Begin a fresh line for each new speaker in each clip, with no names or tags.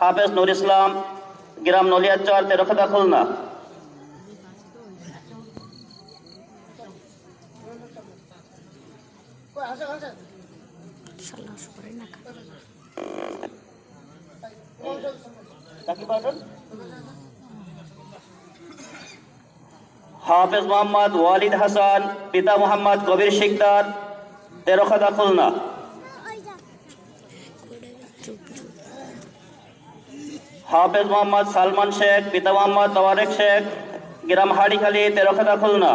হাফেজ নুর ইসলাম, গ্রাম নলিয়াচর তেরোখাদা খুলনা। হাফেজ মোহাম্মদ ওয়ালিদ হাসান, পিতা মোহাম্মদ কবির শিকদার তেরোখাদা খুলনা। হাফেজ মোহাম্মদ সালমান শেখ, পিতা মোহাম্মদ তওয়ারেক শেখ, গ্রাম হাড়িখালি, তেরোখাদা খুলনা।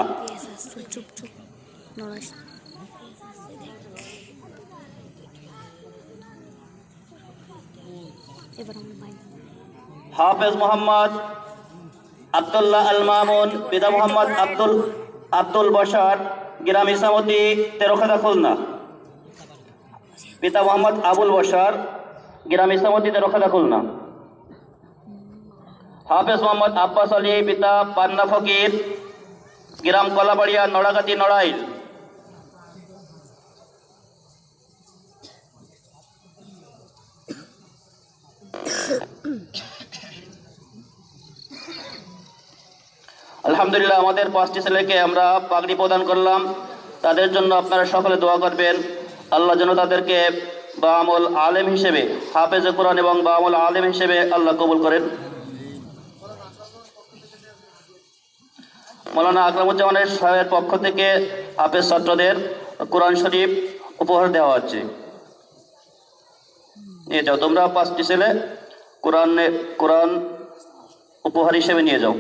হাফেজ মোহাম্মদ আবদুল্লাহ আল মামুন, পিতা মোহাম্মদ আব্দুল আব্দুল বসার গ্রাম ইসামতি, তেরোখাদা খুলনা। পিতা মোহাম্মদ আবুল বসার গ্রাম ইসামতি, তেরোখাদা খুলনা। হাফেজ মোহাম্মদ আব্বাস আলী পিতা পান্না ফকির, গ্রাম কলাবাড়িয়া, নড়াগাতি, নড়াইল। আলহামদুলিল্লাহ, আমাদের পাঁচটি ছেলেকে আমরা পাগড়ি প্রদান করলাম। তাদের জন্য আপনারা সকলে দোয়া করবেন। আল্লাহ যেন তাদেরকে বা আমল আলেম হিসেবে, হাফেজ কোরআন এবং বা আমল আলেম হিসেবে আল্লাহ কবুল করেন। মৌলানা আকরামুজ্জামানের সাহেবের পক্ষ থেকে হাফেজ ছাত্রদের কোরআন শরীফ উপহার দেওয়া হচ্ছে। নিয়ে যাও, তোমরা পাঁচটি ছেলে কোরআনে, কোরআন উপহার হিসেবে নিয়ে যাও।